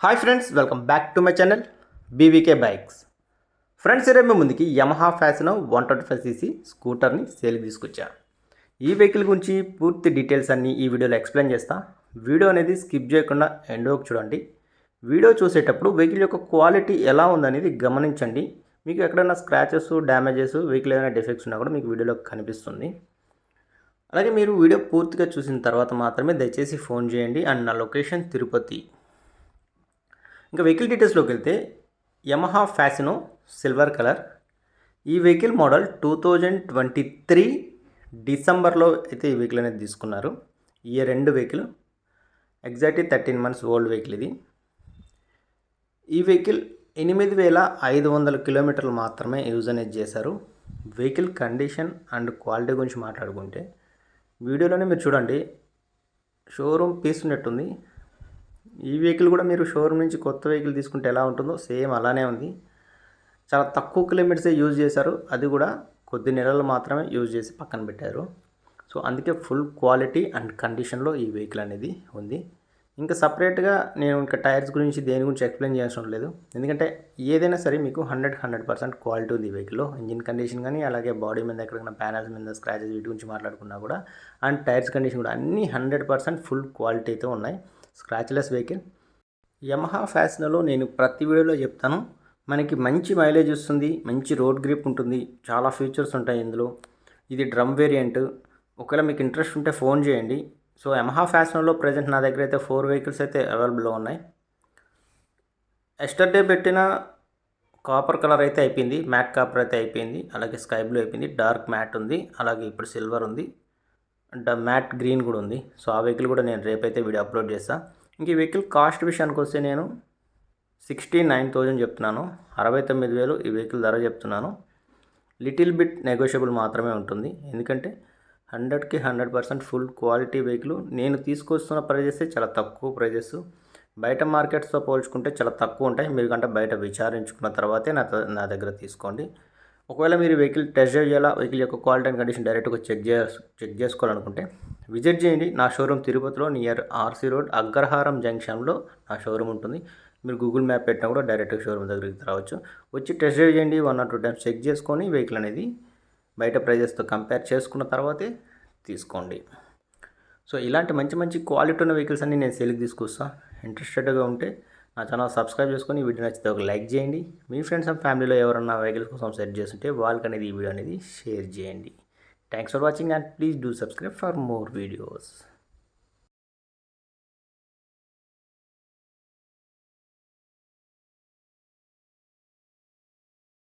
Hi friends welcome back to my channel BVK bikes friends ఈరోజు ముందుకి Yamaha Fascino one twenty five CC స్కూటర్ని సేల్కి తీసుకొచ్చా ఈ vehicle గురించి పూర్తి డీటెయిల్స్ అన్నీ ఈ వీడియోలో ఎక్స్ప్లెయిన్ చేస్తా. వీడియో అనేది స్కిప్ చేయకుండా ఎండోకి చూడండి. వీడియో చూసేటప్పుడు వెహికల్ యొక్క క్వాలిటీ ఎలా ఉందనేది గమనించండి. మీకు ఎక్కడైనా స్క్రాచెస్ డ్యామేజెస్ వెహికల్ ఏదైనా డిఫెక్ట్స్ ఉన్నా కూడా మీకు వీడియోలో కనిపిస్తుంది. అలాగే మీరు వీడియో పూర్తిగా చూసిన తర్వాత మాత్రమే దయచేసి ఫోన్ చేయండి. అండ్ నా లొకేషన్ తిరుపతి. ఇంకా వెహికల్ డీటెయిల్స్లోకి వెళ్తే యమహా ఫ్యాసినో సిల్వర్ కలర్ ఈ vehicle model two thousand twenty three డిసెంబర్లో అయితే ఈ వెహికల్ అనేది తీసుకున్నారు. ఈ రెండు vehicle exactly thirteen months old vehicle ఇది. ఈ వెహికల్ ఎనిమిది వేల ఐదు వందల కిలోమీటర్లు మాత్రమే యూజ్ అనేది చేశారు. వెహికల్ కండిషన్ అండ్ క్వాలిటీ గురించి మాట్లాడుకుంటే వీడియోలోనే మీరు చూడండి షోరూమ్ పీస్ ఉన్నట్టుంది. ఈ వెహికల్ కూడా మీరు షోరూమ్ నుంచి కొత్త వెహికల్ తీసుకుంటే ఎలా ఉంటుందో సేమ్ అలానే ఉంది. చాలా తక్కువ కిలోమీటర్సే యూజ్ చేశారు. అది కూడా కొద్ది నెలలు మాత్రమే యూజ్ చేసి పక్కన పెట్టారు. సో అందుకే ఫుల్ క్వాలిటీ అండ్ కండిషన్లో ఈ వెహికల్ అనేది ఉంది. ఇంకా సపరేట్గా నేను ఇంకా టైర్స్ గురించి దేని గురించి ఎక్స్ప్లెయిన్ చేయాల్సిన లేదు ఎందుకంటే ఏదైనా సరే మీకు హండ్రెడ్ హండ్రెడ్ పర్సెంట్ క్వాలిటీ ఉంది ఈ వెహికల్లో ఇంజిన్ కండిషన్ కానీ అలాగే బాడీ మీద ఎక్కడికైనా ప్యానల్స్ మీద స్క్రాచెస్ వీటి గురించి మాట్లాడుకున్నా కూడా అండ్ టైర్స్ కండిషన్ కూడా అన్నీ హండ్రెడ్ పర్సెంట్ ఫుల్ క్వాలిటీ అయితే ఉన్నాయి. Scratchless vehicle. యమహా ఫ్యాషన్లో నేను ప్రతి వీడియోలో చెప్తాను. మనకి మంచి మైలేజ్ వస్తుంది మంచి రోడ్ గ్రిప్ ఉంటుంది చాలా ఫీచర్స్ ఉంటాయి ఇందులో. ఇది డ్రమ్ వేరియంట్. ఒకవేళ మీకు ఇంట్రెస్ట్ ఉంటే ఫోన్ చేయండి. సో యమహా ఫ్యాషన్లో ప్రజెంట్ నా దగ్గర అయితే ఫోర్ వెహికల్స్ అయితే అవైలబుల్లో ఉన్నాయి. ఎస్టర్డే పెట్టిన కాపర్ కలర్ అయితే అయిపోయింది మ్యాట్ కాపర్ అయితే అయిపోయింది అలాగే స్కై బ్లూ అయిపోయింది డార్క్ మ్యాట్ ఉంది అలాగే ఇప్పుడు సిల్వర్ ఉంది. అంటే మ్యాట్ గ్రీన్ కూడా ఉంది. సో ఆ వెహికల్ కూడా నేను రేపైతే వీడియో అప్లోడ్ చేస్తాను ఇంక ఈ వెహికల్ కాస్ట్ విషయానికి వస్తే నేను సిక్స్టీ నైన్ థౌజండ్ చెప్తున్నాను. అరవై తొమ్మిది వేలు ఈ వెహికల్ ధర చెప్తున్నాను. లిటిల్ బిట్ నెగోషియబుల్ మాత్రమే ఉంటుంది. ఎందుకంటే హండ్రెడ్కి hundred percent full quality vehicle. నేను తీసుకొస్తున్న ప్రైజెస్ చాలా తక్కువ ప్రైజెస్. బయట మార్కెట్స్తో పోల్చుకుంటే చాలా తక్కువ ఉంటాయి. మీరు కంటే బయట విచారించుకున్న తర్వాతే నా నా దగ్గర తీసుకోండి. ఒకవేళ మీరు వెహికల్ టెస్ట్ డ్రైవ్ చేయాలా వెహికల్ యొక్క క్వాలిటీ అండ్ కండిషన్ డైరెక్ట్గా చెక్ చే చెక్ చేసుకోవాలనుకుంటే విజిట్ చేయండి. నా షోరూమ్ తిరుపతిలో నియర్ ఆర్సీ రోడ్ అగ్రహారం జంక్షన్లో నా షోరూమ్ ఉంటుంది. మీరు గూగుల్ మ్యాప్ పెట్టినా కూడా డైరెక్ట్గా షోరూమ్ దగ్గరికి రావచ్చు. వచ్చి టెస్ట్ డ్రైవ్ చేయండి one or two times check చేసుకొని వెహికల్ అనేది బయట ప్రైజెస్తో కంపేర్ చేసుకున్న తర్వాతే తీసుకోండి. సో ఇలాంటి మంచి మంచి క్వాలిటీ ఉన్న వెహికల్స్ అన్ని నేను సేల్కి తీసుకొస్తాను ఇంట్రెస్టెడ్గా ఉంటే నా ఛానల్ సబ్స్క్రైబ్ చేసుకొని వీడియో నచ్చితే ఒక లైక్ చేయండి. మీ ఫ్రెండ్స్ అండ్ ఫ్యామిలీలో ఎవరన్నా వెహికల్స్ కోసం సెట్ చేస్తుంటే వాళ్ళకి అనేది ఈ వీడియో అనేది షేర్ చేయండి. Thanks for watching and please do subscribe for more videos